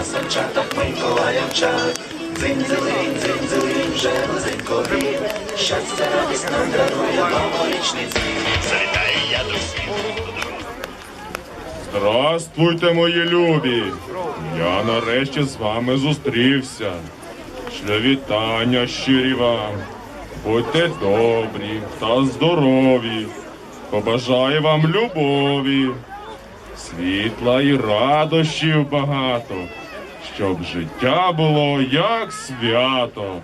на санчатах Миколая вчать. Дзинь-дзилинь, дзинь-дзилинь, вже близенько він. Щастя, радість нам дарує новорічний дзвін. Завітаю я до всіх. Здравствуйте, мої любі! Я нарешті з вами зустрівся. Шлю вітання щирі вам. Будьте добрі та здорові. Побажаю вам любові, світла і радощів багато, щоб життя було як свято.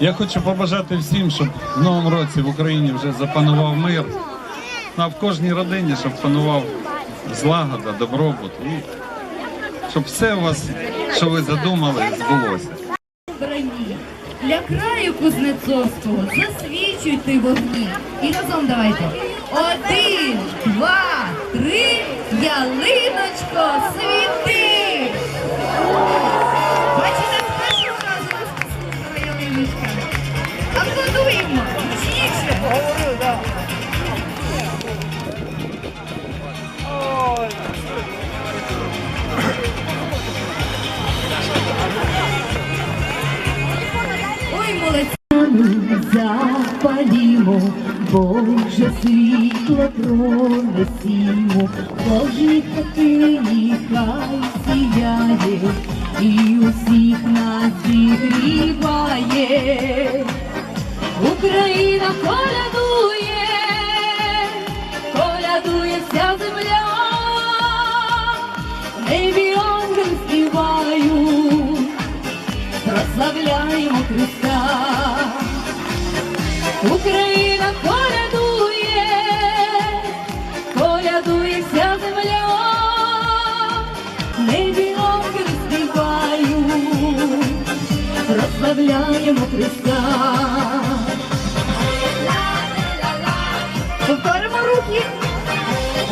Я хочу побажати всім, щоб в новому році в Україні вже запанував мир, а в кожній родині, щоб панував злагода, добробут, і щоб все у вас, що ви задумали, збулося. Для краю кузнецовського засвічуйте вогні. І разом давайте. Один, два, три, ялиночко, запалімо, Боже світло пронесімо, Божій хатині хай сіяє і усіх нас зігріває. Україна колядує, колядує вся земля, небі ангели співають, прославляємо Христа. Прославляємо Христа. Повторимо руки.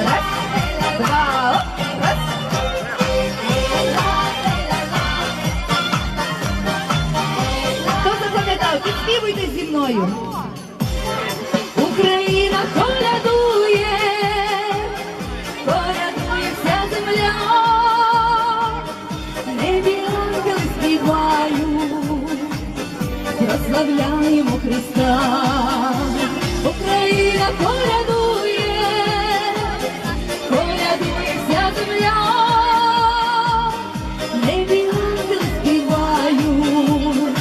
Раз, два, раз. Хто запам'ятав? Підспівуйте зі мною. Україна колядує, колядує вся земля, небі ангели співають, прославляємо Христа, Україна порядує, порядує вся земля, небі ангел співають,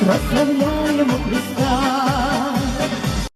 прославляє.